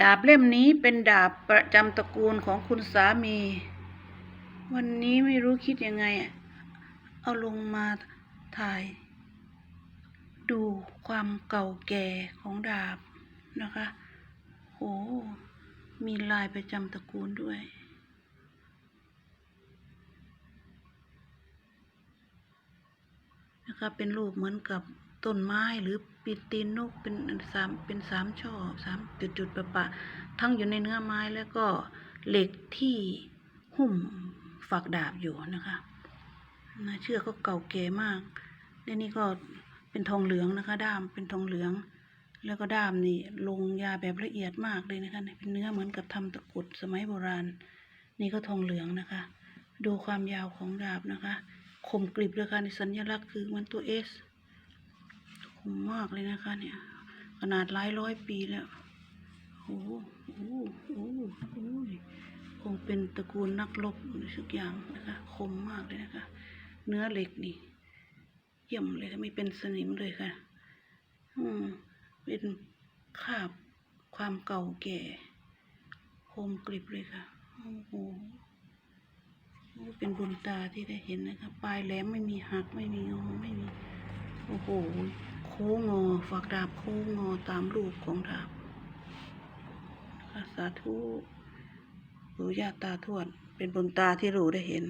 ดาบเล่มนี้เป็นดาบประจำตระกูลของคุณสามี วันนี้ไม่รู้คิดยังไง เอาลงมาถ่าย ดูความเก่าแก่ของดาบนะคะโหมีลายประจำตระกูลด้วย นะคะเป็นรูปเหมือนกับ ต้นไม้หรือปีนตีนนกเป็นสามเป็นสามช่อสามจุดจุดๆประปะ ทั้งอยู่ในเนื้อไม้แล้วก็เหล็กที่หุ้มฝักดาบอยู่นะคะนะเชือกก็เก่าแก่มากและนี่ก็เป็นทองเหลืองนะคะ ด้ามเป็นทองเหลือง แล้วก็ด้ามนี่ลงยาแบบละเอียดมากเลยนะคะเป็นเนื้อเหมือนกับทำตะกุดสมัยโบราณ นี่ก็ทองเหลืองนะคะ ดูความยาวของดาบนะคะคมกริบเลยค่ะในสัญลักษณ์คือมันตัวเอส มมากเลยนะคะ เนี่ย ขนาดหลายร้อยปีแล้วโอ้โหโอ้โหโอ้โหโอ้โหคงเป็นตระกูลนักรบหรือสักอย่างนะคะ คมมากเลยนะคะ เนื้อเหล็กนี่เยี่ยมเลยค่ะไม่เป็นสนิมเลยค่ะ อืม เป็นคาบความเก่าแก่คมกริบเลยค่ะ โอ้โหเป็นบุญตาที่ได้เห็นนะครับปลายแหลมไม่มีหักไม่มีงอไม่มี โอ้โห ค้งงอ ฝักดาบโค้งงอตามรูปของดาบสาธุรู้ญาตาทวด เป็นบุญตาที่รู้ได้เห็น